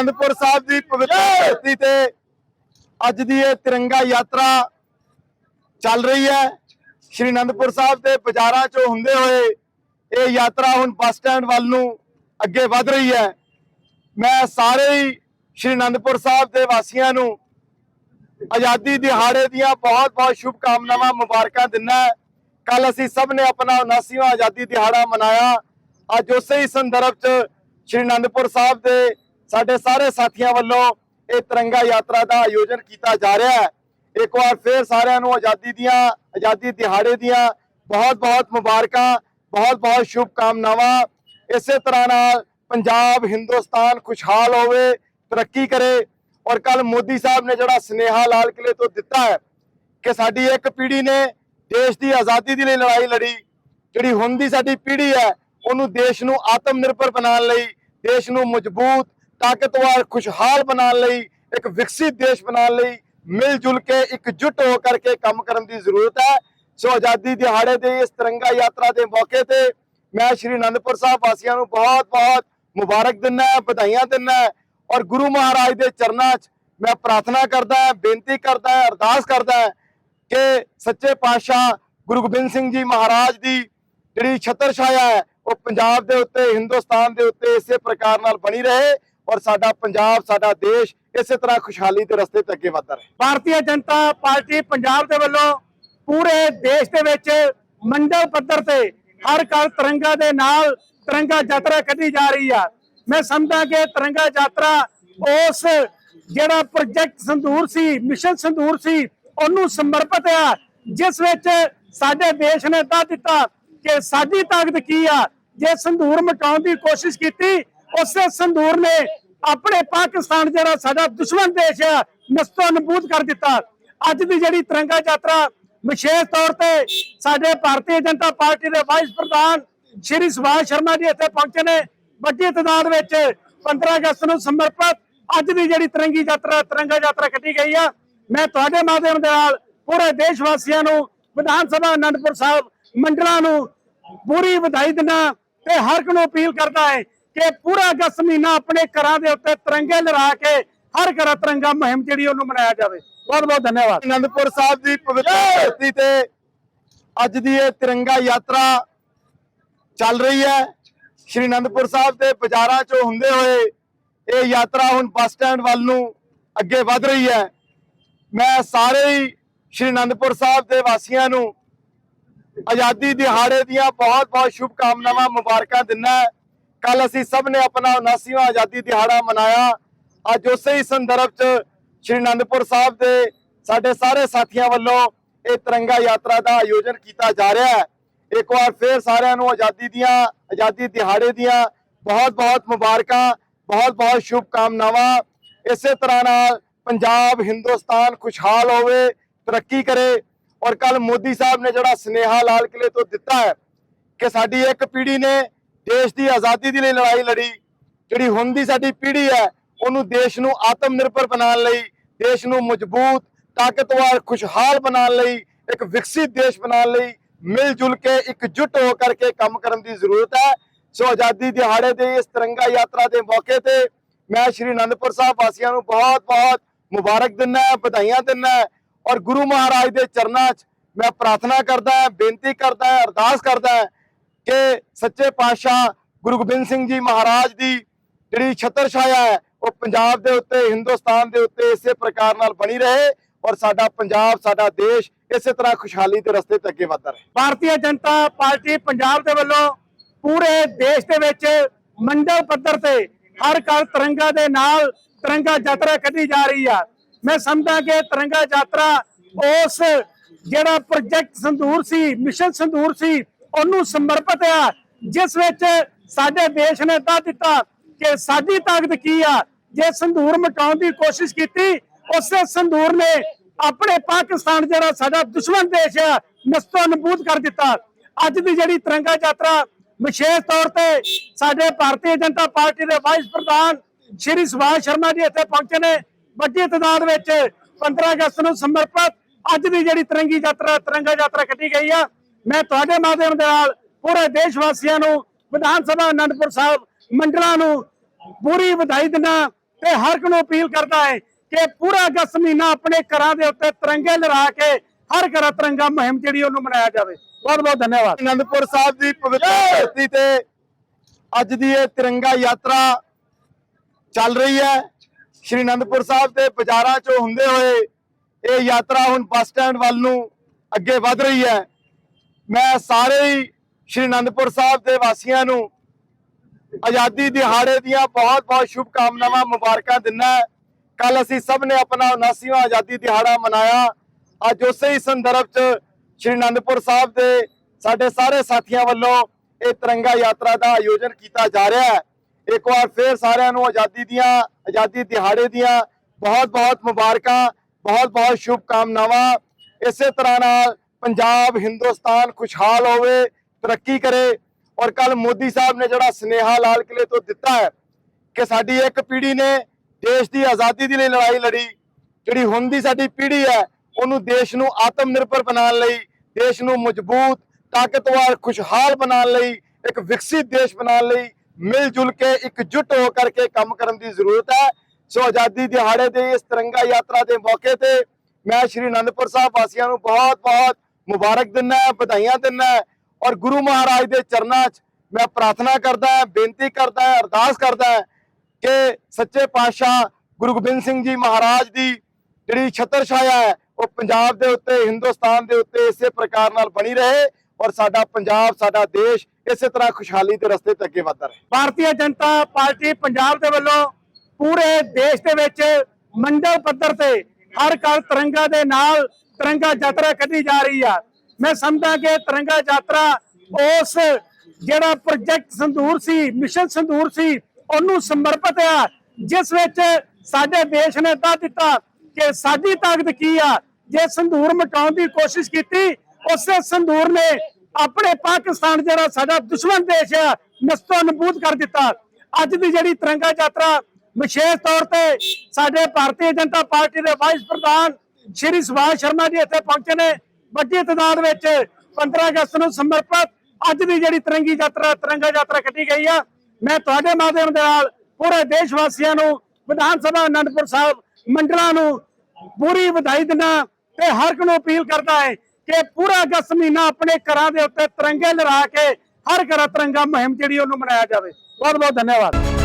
ਅਨੰਦਪੁਰ ਸਾਹਿਬ ਦੀ ਪਵਿੱਤਰ ਧਰਤੀ ਤੇ ਅੱਜ ਦੀ ਇਹ ਤਿਰੰਗਾ ਯਾਤਰਾ ਚੱਲ ਰਹੀ ਹੈ। ਸ਼੍ਰੀ ਅਨੰਦਪੁਰ ਸਾਹਿਬ ਦੇ ਬਾਜ਼ਾਰਾਂ ਚੋਂ ਹੁੰਦੇ ਹੋਏ ਇਹ ਯਾਤਰਾ ਹੁਣ ਬੱਸ ਸਟੈਂਡ ਵੱਲ ਨੂੰ ਅੱਗੇ ਵਧ ਰਹੀ ਹੈ। ਮੈਂ ਸਾਰੇ ਹੀ ਸ਼੍ਰੀ ਅਨੰਦਪੁਰ ਸਾਹਿਬ ਦੇ ਵਾਸੀਆਂ ਨੂੰ ਆਜ਼ਾਦੀ ਦਿਹਾੜੇ ਦੀਆਂ ਬਹੁਤ-ਬਹੁਤ ਸ਼ੁਭ ਕਾਮਨਾਵਾਂ ਮੁਬਾਰਕਾਂ ਦਿੰਦਾ ਕੱਲ ਅਸੀਂ ਸਭ ਨੇ ਆਪਣਾ 79ਵਾਂ ਆਜ਼ਾਦੀ ਦਿਹਾੜਾ ਮਨਾਇਆ। ਅੱਜ ਉਸੇ ਹੀ ਸੰਦਰਭ 'ਚ ਸ਼੍ਰੀ ਅਨੰਦਪੁਰ ਸਾਹਿਬ ਦੇ ਸਾਡੇ ਸਾਰੇ ਸਾਥੀਆਂ ਵੱਲੋਂ ਇਹ ਤਿਰੰਗਾ ਯਾਤਰਾ ਦਾ ਆਯੋਜਨ ਕੀਤਾ ਜਾ ਰਿਹਾ ਹੈ। ਇੱਕ ਵਾਰ ਫੇਰ ਸਾਰਿਆਂ ਨੂੰ ਆਜ਼ਾਦੀ ਦੀਆਂ, ਆਜ਼ਾਦੀ ਦਿਹਾੜੇ ਦੀਆਂ ਬਹੁਤ-ਬਹੁਤ ਮੁਬਾਰਕਾਂ ਬਹੁਤ-ਬਹੁਤ ਸ਼ੁਭ ਕਾਮਨਾਵਾਂ ਇਸੇ ਤਰ੍ਹਾਂ ਨਾਲ ਪੰਜਾਬ, ਹਿੰਦੁਸਤਾਨ ਖੁਸ਼ਹਾਲ ਹੋਵੇ, ਤਰੱਕੀ ਕਰੇ ਔਰ ਕੱਲ ਮੋਦੀ ਸਾਹਿਬ ਨੇ ਜਿਹੜਾ ਸਨੇਹਾ ਲਾਲ ਕਿਲੇ ਤੋਂ ਦਿੱਤਾ ਹੈ ਕਿ ਸਾਡੀ ਇੱਕ ਪੀੜ੍ਹੀ ਨੇ ਦੇਸ਼ ਦੀ ਆਜ਼ਾਦੀ ਦੇ ਲਈ ਲੜਾਈ ਲੜੀ, ਜਿਹੜੀ ਹੁਣ ਦੀ ਸਾਡੀ ਪੀੜ੍ਹੀ ਹੈ, ਉਹਨੂੰ ਦੇਸ਼ ਨੂੰ ਆਤਮ ਨਿਰਭਰ ਬਣਾਉਣ ਲਈ, ਦੇਸ਼ ਨੂੰ ਮਜ਼ਬੂਤ ਤਾਕਤਵਰ, ਖੁਸ਼ਹਾਲ ਬਣਾਉਣ ਲਈ, ਇੱਕ ਵਿਕਸਿਤ ਦੇਸ਼ ਬਣਾਉਣ ਲਈ ਮਿਲ ਜੁਲ ਕੇ ਇੱਕ ਇਕਜੁੱਟ ਹੋ ਕਰਕੇ ਕੰਮ ਕਰਨ ਦੀ ਜ਼ਰੂਰਤ ਹੈ। ਸੋ ਆਜ਼ਾਦੀ ਦਿਹਾੜੇ ਦੇ ਇਸ ਤਿਰੰਗਾ ਯਾਤਰਾ ਦੇ ਮੌਕੇ ਤੇ ਮੈਂ ਸ਼੍ਰੀ ਅਨੰਦਪੁਰ ਸਾਹਿਬ ਵਾਸੀਆਂ ਨੂੰ ਬਹੁਤ-ਬਹੁਤ ਮੁਬਾਰਕ ਦਿੰਦਾ ਹਾਂ, ਵਧਾਈਆਂ ਦਿੰਦਾ ਔਰ ਗੁਰੂ ਮਹਾਰਾਜ ਦੇ ਚਰਨਾਂ 'ਚ ਮੈਂ ਪ੍ਰਾਰਥਨਾ ਕਰਦਾ ਬੇਨਤੀ ਕਰਦਾ ਅਰਦਾਸ ਕਰਦਾ ਕਿ ਸੱਚੇ ਪਾਤਸ਼ਾਹ ਗੁਰੂ ਗੋਬਿੰਦ ਸਿੰਘ ਜੀ ਮਹਾਰਾਜ ਦੀ ਜਿਹੜੀ ਛਤਰ ਛਾਇਆ ਹੈ, ਉਹ ਪੰਜਾਬ ਦੇ ਉੱਤੇ, ਹਿੰਦੁਸਤਾਨ ਦੇ ਉੱਤੇ ਇਸੇ ਪ੍ਰਕਾਰ ਨਾਲ ਬਣੀ ਰਹੇ। ਔਰ ਸਾਡਾ ਪੰਜਾਬ, ਸਾਡਾ ਦੇਸ਼ ਇਸੇ ਤਰ੍ਹਾਂ ਖੁਸ਼ਹਾਲੀ ਦੇ ਰਸਤੇ ਤੇ ਅੱਗੇ ਵਧਦਾ ਰਹੇ। ਭਾਰਤੀ ਜਨਤਾ ਪਾਰਟੀ ਪੰਜਾਬ ਦੇ ਵੱਲੋਂ ਪੂਰੇ ਦੇਸ਼ ਦੇ ਵਿੱਚ ਮੰਡਲ ਪੱਧਰ ਤੇ ਹਰ ਘਰ ਤਿਰੰਗਾ ਦੇ ਨਾਲ ਤਿਰੰਗਾ ਯਾਤਰਾ ਕੱਢੀ ਜਾ ਰਹੀ ਆ। ਮੈਂ ਸਮਝਦਾ ਕਿ ਤਿਰੰਗਾ ਯਾਤਰਾ ਉਸ ਜਿਹੜਾ ਪ੍ਰੋਜੈਕਟ ਸੰਦੂਰ ਸੀ, ਮਿਸ਼ਨ ਸੰਦੂਰ ਸੀ, ਉਹਨੂੰ ਸਮਰਪਿਤ ਆ, ਜਿਸ ਵਿੱਚ ਸਾਡੇ ਦੇਸ਼ ਨੇ ਦੱਸ ਦਿੱਤਾ ਕਿ ਸਾਡੀ ਤਾਕਤ ਕੀ ਆ, ਜੇ ਸੰਦੂਰ ਮਿਟਾਉਣ ਦੀ ਕੋਸ਼ਿਸ਼ ਕੀਤੀ ਉਸੇ ਸੰਦੂਰ ਨੇ ਆਪਣੇ ਪਾਕਿਸਤਾਨ ਜਿਹੜਾ ਸਾਡਾ ਦੁਸ਼ਮਣ ਦੇਸ਼ ਆ ਨਸਤੋ ਨਬੂਦ ਕਰ ਦਿੱਤਾ। ਅੱਜ ਦੀ ਜਿਹੜੀ ਤਿਰੰਗਾ ਯਾਤਰਾ, ਵਿਸ਼ੇਸ਼ ਤੌਰ ਤੇ ਸਾਡੇ ਭਾਰਤੀ ਜਨਤਾ ਪਾਰਟੀ ਦੇ ਵਾਈਸ ਪ੍ਰਧਾਨ ਸ਼੍ਰੀ ਸੁਭਾਸ਼ ਸ਼ਰਮਾ ਜੀ ਇੱਥੇ ਪਹੁੰਚੇ ਨੇ। ਵੱਡੀ ਤਾਦਾਦ ਵਿੱਚ 15 ਅਗਸਤ ਨੂੰ ਸਮਰਪਿਤ ਅੱਜ ਦੀ ਜਿਹੜੀ ਤਿਰੰਗੀ ਯਾਤਰਾ, ਤਿਰੰਗਾ ਯਾਤਰਾ ਕੱਢੀ ਗਈ ਆ। ਮੈਂ ਤੁਹਾਡੇ ਮਾਧਿਅਮ ਦੇ ਨਾਲ ਪੂਰੇ ਦੇਸ਼ ਵਾਸੀਆਂ ਨੂੰ, ਵਿਧਾਨ ਸਭਾ ਅਨੰਦਪੁਰ ਸਾਹਿਬ ਮੰਡਲਾਂ ਨੂੰ ਪੂਰੀ ਵਧਾਈ ਦਿੰਦਾ ਤੇ ਹਰ ਇੱਕ ਨੂੰ ਅਪੀਲ ਕਰਦਾ ਹੈ ਕਿ ਪੂਰਾ ਅਗਸਤ ਮਹੀਨਾ ਆਪਣੇ ਘਰਾਂ ਦੇ ਉੱਤੇ ਤਿਰੰਗੇ ਲਹਿਰਾ ਕੇ ਹਰ ਘਰ ਤਿਰੰਗਾ ਮੁਹਿੰਮ ਜਿਹੜੀ ਉਹਨੂੰ ਮਨਾਇਆ ਜਾਵੇ। ਬਹੁਤ ਬਹੁਤ ਧੰਨਵਾਦ। ਅਨੰਦਪੁਰ ਸਾਹਿਬ ਦੀ ਪਵਿੱਤਰ ਧਰਤੀ ਤੇ ਅੱਜ ਦੀ ਇਹ ਤਿਰੰਗਾ ਯਾਤਰਾ ਚੱਲ ਰਹੀ ਹੈ। ਸ਼੍ਰੀ ਅਨੰਦਪੁਰ ਸਾਹਿਬ ਦੇ ਬਾਜ਼ਾਰਾਂ ਚੋਂ ਹੁੰਦੇ ਹੋਏ ਇਹ ਯਾਤਰਾ ਹੁਣ ਬੱਸ ਸਟੈਂਡ ਵੱਲ ਨੂੰ ਅੱਗੇ ਵਧ ਰਹੀ ਹੈ। ਮੈਂ ਸਾਰੇ ਹੀ ਸ਼੍ਰੀ ਅਨੰਦਪੁਰ ਸਾਹਿਬ ਦੇ ਵਾਸੀਆਂ ਨੂੰ ਆਜ਼ਾਦੀ ਦਿਹਾੜੇ ਦੀਆਂ ਬਹੁਤ-ਬਹੁਤ ਸ਼ੁਭ ਕਾਮਨਾਵਾਂ ਮੁਬਾਰਕਾਂ ਦਿੰਦਾ ਕੱਲ ਅਸੀਂ ਸਭ ਨੇ ਆਪਣਾ 79ਵਾਂ ਆਜ਼ਾਦੀ ਦਿਹਾੜਾ ਮਨਾਇਆ। ਅੱਜ ਉਸੇ ਹੀ ਸੰਦਰਭ 'ਚ ਸ਼੍ਰੀ ਅਨੰਦਪੁਰ ਸਾਹਿਬ ਦੇ ਸਾਡੇ ਸਾਰੇ ਸਾਥੀਆਂ ਵੱਲੋਂ ਇਹ ਤਿਰੰਗਾ ਯਾਤਰਾ ਦਾ ਆਯੋਜਨ ਕੀਤਾ ਜਾ ਰਿਹਾ ਹੈ। ਇੱਕ ਵਾਰ ਫੇਰ ਸਾਰਿਆਂ ਨੂੰ ਆਜ਼ਾਦੀ ਦੀਆਂ, ਆਜ਼ਾਦੀ ਦਿਹਾੜੇ ਦੀਆਂ ਬਹੁਤ-ਬਹੁਤ ਮੁਬਾਰਕਾਂ ਬਹੁਤ-ਬਹੁਤ ਸ਼ੁਭ ਕਾਮਨਾਵਾਂ ਇਸੇ ਤਰ੍ਹਾਂ ਨਾਲ ਪੰਜਾਬ, ਹਿੰਦੁਸਤਾਨ ਖੁਸ਼ਹਾਲ ਹੋਵੇ, ਤਰੱਕੀ ਕਰੇ ਔਰ ਕੱਲ ਮੋਦੀ ਸਾਹਿਬ ਨੇ ਜਿਹੜਾ ਸਨੇਹਾ ਲਾਲ ਕਿਲੇ ਤੋਂ ਦਿੱਤਾ ਹੈ ਕਿ ਸਾਡੀ ਇੱਕ ਪੀੜ੍ਹੀ ਨੇ ਦੇਸ਼ ਦੀ ਆਜ਼ਾਦੀ ਦੇ ਲਈ ਲੜਾਈ ਲੜੀ, ਜਿਹੜੀ ਹੁਣ ਦੀ ਸਾਡੀ ਪੀੜ੍ਹੀ ਹੈ, ਉਹਨੂੰ ਦੇਸ਼ ਨੂੰ ਆਤਮ ਨਿਰਭਰ ਬਣਾਉਣ ਲਈ, ਦੇਸ਼ ਨੂੰ ਮਜ਼ਬੂਤ, ਤਾਕਤਵਰ, ਖੁਸ਼ਹਾਲ ਬਣਾਉਣ ਲਈ, ਇੱਕ ਵਿਕਸਿਤ ਦੇਸ਼ ਬਣਾਉਣ ਲਈ ਮਿਲ ਜੁਲ ਕੇ ਇਕਜੁੱਟ ਹੋ ਕਰਕੇ ਕੰਮ ਕਰਨ ਦੀ ਜ਼ਰੂਰਤ ਹੈ। ਸੋ ਆਜ਼ਾਦੀ ਦਿਹਾੜੇ ਦੇ ਇਸ ਤਿਰੰਗਾ ਯਾਤਰਾ ਦੇ ਮੌਕੇ ਤੇ ਮੈਂ ਸ਼੍ਰੀ ਅਨੰਦਪੁਰ ਸਾਹਿਬ ਵਾਸੀਆਂ ਨੂੰ ਬਹੁਤ-ਬਹੁਤ ਮੁਬਾਰਕ ਦਿੰਦਾ ਹਾਂ, ਵਧਾਈਆਂ ਦਿੰਦਾ ਔਰ ਗੁਰੂ ਮਹਾਰਾਜ ਦੇ ਚਰਨਾਂ 'ਚ ਮੈਂ ਪ੍ਰਾਰਥਨਾ ਕਰਦਾ ਬੇਨਤੀ ਕਰਦਾ ਅਰਦਾਸ ਕਰਦਾ ਹਾਂ ਕਿ ਸੱਚੇ ਪਾਤਸ਼ਾਹ ਗੁਰੂ ਗੋਬਿੰਦ ਸਿੰਘ ਜੀ ਮਹਾਰਾਜ ਦੀ ਜਿਹੜੀ ਛਤਰ ਛਾਇਆ ਹੈ, ਉਹ ਪੰਜਾਬ ਦੇ ਉੱਤੇ, ਹਿੰਦੁਸਤਾਨ ਦੇ ਉੱਤੇ ਇਸੇ ਪ੍ਰਕਾਰ ਨਾਲ ਬਣੀ ਰਹੇ ਔਰ ਸਾਡਾ ਪੰਜਾਬ, ਸਾਡਾ ਦੇਸ਼ ਇਸੇ ਤਰ੍ਹਾਂ ਖੁਸ਼ਹਾਲੀ ਦੇ ਰਸਤੇ ਤੇ ਅੱਗੇ ਵਧਦਾ ਰਹੇ। ਭਾਰਤੀ ਜਨਤਾ ਪਾਰਟੀ ਪੰਜਾਬ ਦੇ ਵੱਲੋਂ ਪੂਰੇ ਦੇਸ਼ ਦੇ ਵਿੱਚ ਮੰਡਲ ਪੱਧਰ ਤੇ ਹਰ ਘਰ ਤਿਰੰਗਾ ਦੇ ਨਾਲ ਤਿਰੰਗਾ ਯਾਤਰਾ ਕੱਢੀ ਜਾ ਰਹੀ ਆ। ਮੈਂ ਸਮਝਦਾ ਕਿ ਤਿਰੰਗਾ ਯਾਤਰਾ ਉਸ ਜਿਹੜਾ ਪ੍ਰੋਜੈਕਟ ਸੰਦੂਰ ਸੀ, ਮਿਸ਼ਨ ਸੰਦੂਰ ਸੀ ਉਹਨੂੰ ਸਮਰਪਿਤ ਆ। ਜਿਸ ਵਿੱਚ ਸਾਡੇ ਦੇਸ਼ ਨੇ ਦੱਸ ਦਿੱਤਾ ਕਿ ਸਾਡੀ ਤਾਕਤ ਕੀ ਆ। ਜੇ ਸੰਦੂਰ ਮਿਟਾਉਣ ਦੀ ਕੋਸ਼ਿਸ਼ ਕੀਤੀ, ਉਸੇ ਸੰਦੂਰ ਨੇ ਆਪਣੇ ਪਾਕਿਸਤਾਨ ਜਿਹੜਾ ਸਾਡਾ ਦੁਸ਼ਮਣ ਦੇਸ਼ ਆ, ਨਸਤੋ ਨਬੂਦ ਕਰ ਦਿੱਤਾ। ਅੱਜ ਦੀ ਜਿਹੜੀ ਤਿਰੰਗਾ ਯਾਤਰਾ, ਵਿਸ਼ੇਸ਼ ਤੌਰ ਤੇ ਸਾਡੇ ਭਾਰਤੀ ਜਨਤਾ ਪਾਰਟੀ ਦੇ ਵਾਈਸ ਪ੍ਰਧਾਨ ਸ਼੍ਰੀ ਸੁਭਾਸ਼ ਸ਼ਰਮਾ ਜੀ ਇੱਥੇ ਪਹੁੰਚੇ ਨੇ। ਵੱਡੀ ਤਾਦਾਦ ਵਿੱਚ 15 ਅਗਸਤ ਨੂੰ ਸਮਰਪਿਤ ਅੱਜ ਦੀ ਜਿਹੜੀ ਤਿਰੰਗੀ ਯਾਤਰਾ, ਤਿਰੰਗਾ ਯਾਤਰਾ ਕੱਢੀ ਗਈ ਆ। ਮੈਂ ਤੁਹਾਡੇ ਮਾਧਿਅਮ ਦੇ ਨਾਲ ਪੂਰੇ ਦੇਸ਼ ਵਾਸੀਆਂ ਨੂੰ ਵਿਧਾਨ ਸਭਾ ਅਨੰਦਪੁਰ ਸਾਹਿਬ ਮੰਡਲਾਂ ਨੂੰ ਪੂਰੀ ਵਧਾਈ ਦਿੰਦਾ ਤੇ ਹਰ ਇੱਕ ਨੂੰ ਅਪੀਲ ਕਰਦਾ ਹੈ ਕਿ ਪੂਰਾ ਅਗਸਤ ਮਹੀਨਾ ਆਪਣੇ ਘਰਾਂ ਦੇ ਉੱਤੇ ਤਿਰੰਗੇ ਲਹਿਰਾ ਕੇ ਹਰ ਘਰ ਤਿਰੰਗਾ ਮੁਹਿੰਮ ਜਿਹੜੀ ਉਹਨੂੰ ਮਨਾਇਆ ਜਾਵੇ। ਬਹੁਤ ਬਹੁਤ ਧੰਨਵਾਦ। ਅਨੰਦਪੁਰ ਸਾਹਿਬ ਦੀ ਪਵਿੱਤਰ ਧਰਤੀ ਤੇ ਅੱਜ ਦੀ ਇਹ ਤਿਰੰਗਾ ਯਾਤਰਾ ਚੱਲ ਰਹੀ ਹੈ। ਸ਼੍ਰੀ ਅਨੰਦਪੁਰ ਸਾਹਿਬ ਦੇ ਬਾਜ਼ਾਰਾਂ ਚੋਂ ਹੁੰਦੇ ਹੋਏ ਇਹ ਯਾਤਰਾ ਹੁਣ ਬੱਸ ਸਟੈਂਡ ਵੱਲ ਨੂੰ ਅੱਗੇ ਵਧ ਰਹੀ ਹੈ। ਮੈਂ ਸਾਰੇ ਹੀ ਸ਼੍ਰੀ ਅਨੰਦਪੁਰ ਸਾਹਿਬ ਦੇ ਵਾਸੀਆਂ ਨੂੰ ਆਜ਼ਾਦੀ ਦਿਹਾੜੇ ਦੀਆਂ ਬਹੁਤ ਬਹੁਤ ਸ਼ੁਭ ਕਾਮਨਾਵਾਂ ਮੁਬਾਰਕਾਂ ਦਿੰਦਾ ਕੱਲ ਅਸੀਂ ਸਭ ਨੇ ਆਪਣਾ 79ਵਾਂ ਆਜ਼ਾਦੀ ਦਿਹਾੜਾ ਮਨਾਇਆ। ਅੱਜ ਉਸੇ ਹੀ ਸੰਦਰਭ 'ਚ ਸ਼੍ਰੀ ਅਨੰਦਪੁਰ ਸਾਹਿਬ ਦੇ ਸਾਡੇ ਸਾਰੇ ਸਾਥੀਆਂ ਵੱਲੋਂ ਇਹ ਤਿਰੰਗਾ ਯਾਤਰਾ ਦਾ ਆਯੋਜਨ ਕੀਤਾ ਜਾ ਰਿਹਾ ਹੈ। ਇੱਕ ਵਾਰ ਫੇਰ ਸਾਰਿਆਂ ਨੂੰ ਆਜ਼ਾਦੀ ਦੀਆਂ, ਆਜ਼ਾਦੀ ਦਿਹਾੜੇ ਦੀਆਂ ਬਹੁਤ ਬਹੁਤ ਮੁਬਾਰਕਾਂ, ਬਹੁਤ ਬਹੁਤ ਸ਼ੁਭ ਕਾਮਨਾਵਾਂ ਇਸੇ ਤਰ੍ਹਾਂ ਨਾਲ ਪੰਜਾਬ ਹਿੰਦੁਸਤਾਨ ਖੁਸ਼ਹਾਲ ਹੋਵੇ, ਤਰੱਕੀ ਕਰੇ ਔਰ ਕੱਲ ਮੋਦੀ ਸਾਹਿਬ ਨੇ ਜਿਹੜਾ ਸਨੇਹਾ ਲਾਲ ਕਿਲੇ ਤੋਂ ਦਿੱਤਾ ਹੈ ਕਿ ਸਾਡੀ ਇੱਕ ਪੀੜ੍ਹੀ ਨੇ ਦੇਸ਼ ਦੀ ਆਜ਼ਾਦੀ ਦੇ ਲਈ ਲੜਾਈ ਲੜੀ, ਜਿਹੜੀ ਹੁਣ ਦੀ ਸਾਡੀ ਪੀੜ੍ਹੀ ਹੈ, ਉਹਨੂੰ ਦੇਸ਼ ਨੂੰ ਆਤਮ ਨਿਰਭਰ ਬਣਾਉਣ ਲਈ, ਦੇਸ਼ ਨੂੰ ਮਜ਼ਬੂਤ, ਤਾਕਤਵਰ, ਖੁਸ਼ਹਾਲ ਬਣਾਉਣ ਲਈ, ਇੱਕ ਵਿਕਸਿਤ ਦੇਸ਼ ਬਣਾਉਣ ਲਈ ਮਿਲ ਜੁਲ ਕੇ ਇਕਜੁੱਟ ਹੋ ਕਰਕੇ ਕੰਮ ਕਰਨ ਦੀ ਜ਼ਰੂਰਤ ਹੈ। ਸੋ ਆਜ਼ਾਦੀ ਦਿਹਾੜੇ ਦੇ ਇਸ ਤਿਰੰਗਾ ਯਾਤਰਾ ਦੇ ਮੌਕੇ ਤੇ ਮੈਂ ਸ਼੍ਰੀ ਅਨੰਦਪੁਰ ਸਾਹਿਬ ਵਾਸੀਆਂ ਨੂੰ ਬਹੁਤ ਬਹੁਤ ਮੁਬਾਰਕ ਦਿੰਦਾ ਵਧਾਈਆਂ ਦਿੰਦਾ ਔਰ ਗੁਰੂ ਮਹਾਰਾਜ ਦੇ ਚਰਨਾਂ 'ਚ ਮੈਂ ਪ੍ਰਾਰਥਨਾ ਕਰਦਾ ਬੇਨਤੀ ਕਰਦਾ ਅਰਦਾਸ ਕਰਦਾ ਕਿ ਸੱਚੇ ਪਾਤਸ਼ਾਹ ਗੁਰੂ ਗੋਬਿੰਦ ਸਿੰਘ ਜੀ ਮਹਾਰਾਜ ਦੀ ਜਿਹੜੀ ਛਤਰ ਛਾਇਆ ਹੈ, ਉਹ ਪੰਜਾਬ ਦੇ ਉੱਤੇ, ਹਿੰਦੁਸਤਾਨ ਦੇ ਉੱਤੇ ਇਸੇ ਪ੍ਰਕਾਰ ਨਾਲ ਬਣੀ ਰਹੇ ਔਰ ਸਾਡਾ ਪੰਜਾਬ, ਸਾਡਾ ਦੇਸ਼ ਇਸੇ ਤਰ੍ਹਾਂ ਖੁਸ਼ਹਾਲੀ ਦੇ ਰਸਤੇ ਤੇ ਅੱਗੇ ਵਧਦਾ ਰਹੇ। ਭਾਰਤੀ ਜਨਤਾ ਪਾਰਟੀ ਪੰਜਾਬ ਦੇ ਵੱਲੋਂ ਪੂਰੇ ਦੇਸ਼ ਦੇ ਵਿੱਚ ਮੰਡਲ ਪੱਧਰ ਤੇ ਹਰ ਘਰ ਤਿਰੰਗਾ ਦੇ ਨਾਲ ਤਿਰੰਗਾ ਯਾਤਰਾ ਕੱਢੀ ਜਾ ਰਹੀ ਆ। ਮੈਂ ਸਮਝਦਾ ਕਿ ਤਿਰੰਗਾ ਯਾਤਰਾ ਉਸ ਜਿਹੜਾ ਪ੍ਰੋਜੈਕਟ ਸੰਦੂਰ ਸੀ, ਮਿਸ਼ਨ ਸੰਦੂਰ ਸੀ, ਉਹਨੂੰ ਸਮਰਪਿਤ ਆ, ਜਿਸ ਵਿੱਚ ਸਾਡੇ ਦੇਸ਼ ਨੇ ਤਾਂ ਦਿੱਤਾ ਕਿ ਸਾਡੀ ਤਾਕਤ ਕੀ ਆ। ਜੇ ਸੰਦੂਰ ਮਿਟਾਉਣ ਦੀ ਕੋਸ਼ਿਸ਼ ਕੀਤੀ, ਉਸੇ ਸੰਦੂਰ ਨੇ ਆਪਣੇ ਪਾਕਿਸਤਾਨ ਜਿਹੜਾ ਸਾਡਾ ਦੁਸ਼ਮਣ ਦੇਸ਼ ਆ, ਨਸਤੋ ਨਬੂਦ ਕਰ ਦਿੱਤਾ। ਅੱਜ ਦੀ ਜਿਹੜੀ ਤਿਰੰਗਾ ਯਾਤਰਾ, ਵਿਸ਼ੇਸ਼ ਤੌਰ ਤੇ ਸਾਡੇ ਭਾਰਤੀ ਜਨਤਾ ਪਾਰਟੀ ਦੇ ਵਾਈਸ ਪ੍ਰਧਾਨ ਸ਼੍ਰੀ ਸੁਭਾਸ਼ ਸ਼ਰਮਾ ਜੀ ਇੱਥੇ ਪਹੁੰਚੇ ਨੇ ਵੱਡੀ ਤਾਦਾਦ ਵਿੱਚ 15 ਅਗਸਤ ਨੂੰ ਸਮਰਪਿਤ। ਅੱਜ ਦੀ ਜਿਹੜੀ ਤਿਰੰਗੀ ਯਾਤਰਾ, ਤਿਰੰਗਾ ਯਾਤਰਾ ਕੱਢੀ ਗਈ ਆ। ਮੈਂ ਤੁਹਾਡੇ ਮਾਧਿਅਮ ਦੇ ਨਾਲ ਪੂਰੇ ਦੇਸ਼ ਵਾਸੀਆਂ ਨੂੰ, ਵਿਧਾਨ ਸਭਾ ਅਨੰਦਪੁਰ ਸਾਹਿਬ ਮੰਡਲਾਂ ਨੂੰ ਪੂਰੀ ਵਧਾਈ ਦਿੰਦਾ ਤੇ ਹਰ ਇੱਕ ਨੂੰ ਅਪੀਲ ਕਰਦਾ ਹੈ ਕਿ ਪੂਰਾ ਅਗਸਤ ਮਹੀਨਾ ਆਪਣੇ ਘਰਾਂ ਦੇ ਉੱਤੇ ਤਿਰੰਗੇ ਲਹਿਰਾ ਕੇ ਹਰ ਘਰ ਤਿਰੰਗਾ ਮੁਹਿੰਮ ਜਿਹੜੀ ਉਹਨੂੰ ਮਨਾਇਆ ਜਾਵੇ। ਬਹੁਤ ਬਹੁਤ ਧੰਨਵਾਦ।